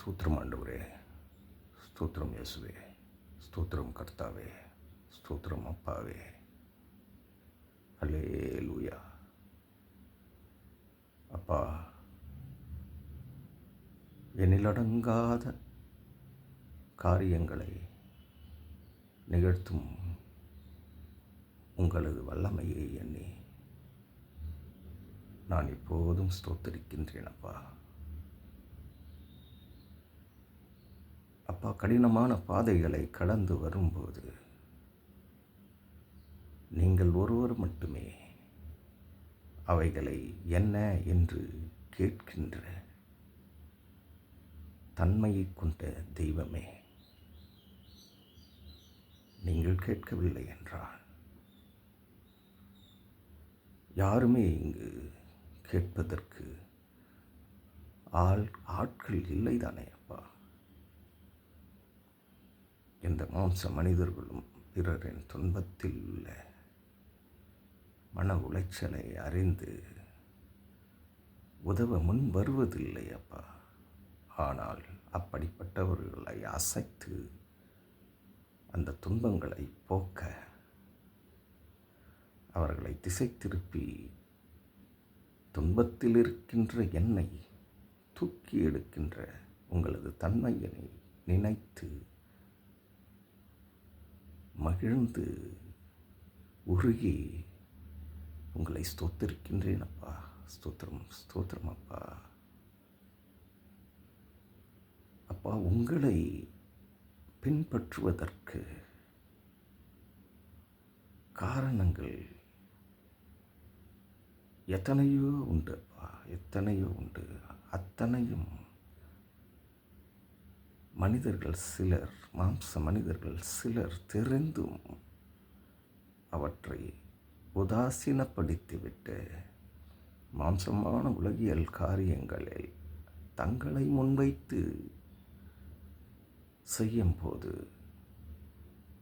ஸ்தோத்திரம் ஆண்டவரே. ஸ்தோத்திரம் இயேசுவே. ஸ்தோத்திரம் கர்த்தாவே. ஸ்தோத்திரம் அப்பாவே. அல்லேலூயா. அப்பா எண்ணிலடங்காத காரியங்களை நிகழ்த்தும் உங்களது வல்லமையை எண்ணி நான் எப்போதும் ஸ்தோத்தரிக்கின்றேன் அப்பா கடினமான பாதைகளை கடந்து வரும்போது நீங்கள் ஒருவர் மட்டுமே அவைகளை என்ன என்று கேட்கின்ற தன்மையை கொண்ட தெய்வமே. நீங்கள் கேட்கவில்லை என்றால் யாருமே இங்கு கேட்பதற்கு ஆள் ஆட்கள் இல்லைதானே அப்பா. இந்த மாம்ச மனிதர்களும் பிறரின் துன்பத்தில் உள்ள மன உளைச்சலை அறிந்து உதவ முன் வருவதில்லை அப்பா. ஆனால் அப்படிப்பட்டவர்களை அசைத்து அந்த துன்பங்களை போக்க அவர்களை திசை திருப்பி துன்பத்தில் இருக்கின்ற என்னை தூக்கி எடுக்கின்ற உங்களது தன்மையினை நினைத்து மகிழ்ந்து உருகி உங்களை ஸ்தோத்திருக்கின்றேன் அப்பா ஸ்தோத்திரம் ஸ்தோத்திரம் அப்பா அப்பா உங்களை பின்பற்றுவதற்கு காரணங்கள் எத்தனையோ உண்டு அப்பா. எத்தனையோ உண்டு. அத்தனையும் மனிதர்கள் சிலர் மாம்ச மனிதர்கள் சிலர் தெரிந்தும் அவற்றை உதாசீனப்படுத்திவிட்டு மாம்சமான உலகியல் காரியங்களில் தங்களை முன்வைத்து செய்யும்போது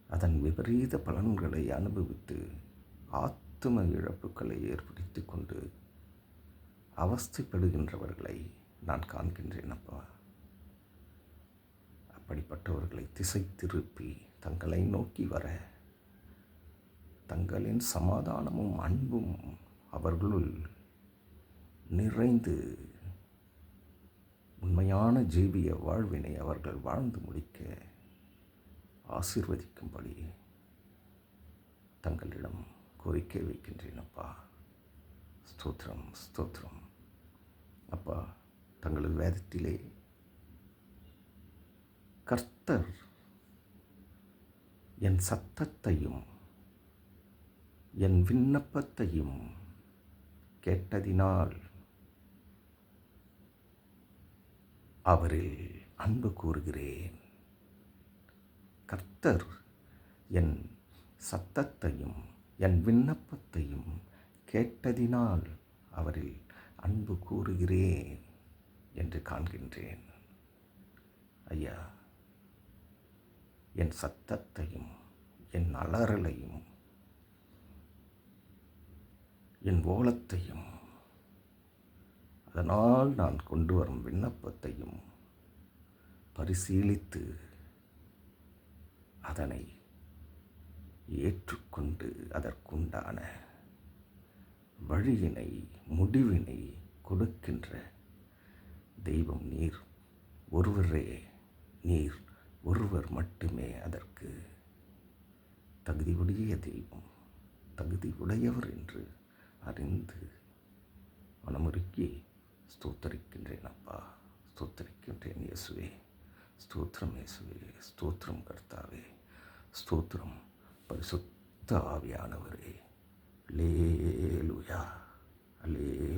அதன் விபரீத பலன்களை அனுபவித்து ஆத்தும இழப்புகளை ஏற்படுத்தி கொண்டு அவஸ்தைப்படுகின்றவர்களை நான் காண்கின்றேன் அப்பா அப்படிப்பட்டவர்களை திசை திருப்பி தங்களை நோக்கி வர தங்களின் சமாதானமும் அன்பும் அவர்களுள் நிறைந்து உண்மையான ஜீவிய வாழ்வினை அவர்கள் வாழ்ந்து முடிக்க ஆசீர்வதிக்கும்படி தங்களிடம் கோரிக்கை வைக்கின்றேன் அப்பா. ஸ்தோத்திரம் ஸ்தோத்திரம். அப்பா தங்களது வேதத்திலே கர்த்தர் என் சத்தத்தையும் என் விண்ணப்பத்தையும் கேட்டதினால் அவரில் அன்பு கூறுகிறேன். கர்த்தர் என் சத்தத்தையும் என் விண்ணப்பத்தையும் கேட்டதினால் அவரில் அன்பு கூறுகிறேன் என்று காண்கின்றேன். ஐயா என் சத்தத்தையும் என் அலறலையும் என் ஓலத்தையும் அதனால் நான் கொண்டு வரும் விண்ணப்பத்தையும் பரிசீலித்து அதனை ஏற்றுக்கொண்டு அதற்குண்டான வழியினை முடிவினை கொடுக்கின்ற தெய்வம் நீர் ஒருவரே நீர். ஒருவர் மட்டுமே அதற்கு தகுதியுடைய தெய்வம் தகுதி உடையவர் என்று அறிந்து மனமுருக்கி ஸ்தோத்தரிக்கின்றேன் அப்பா. ஸ்தோத்தரிக்கின்றேன் இயேசுவே. ஸ்தோத்திரம் இயேசுவே. ஸ்தோத்திரம் கர்த்தாவே. ஸ்தோத்திரம் பரிசுத்த ஆவியானவரே. லேலுயா லே